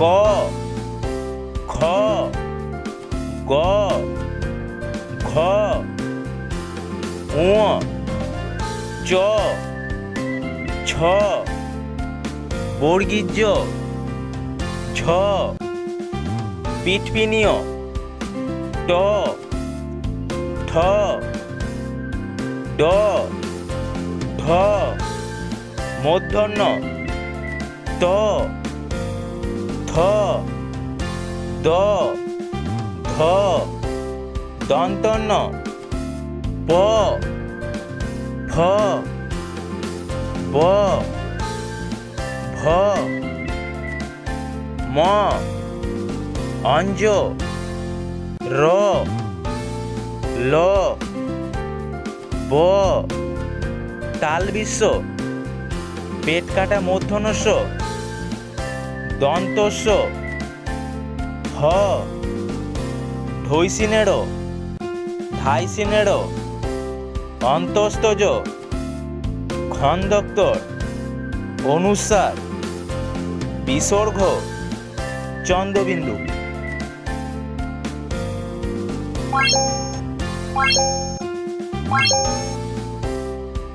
ক, খ, গ, ঘ ঙ চ, ছ বর্গীর জ ঝ, পিটপিনীয়, ট, ঠ, ড, ঢ মূর্ধন্য ত থ দ, ধ, দন্তন্য, প, ফ, ব, ভ, ম, অঞ্জ, র, ল, ব তাল বিশ্ব পেট কাটা মূর্ধনস্য দন্তস্য হ ঢৈসিনেড় ধাইসিনেড় অন্তস্তজ খন্দক্তর অনুসার বিসর্গ চন্দ্রবিন্দু Thank you.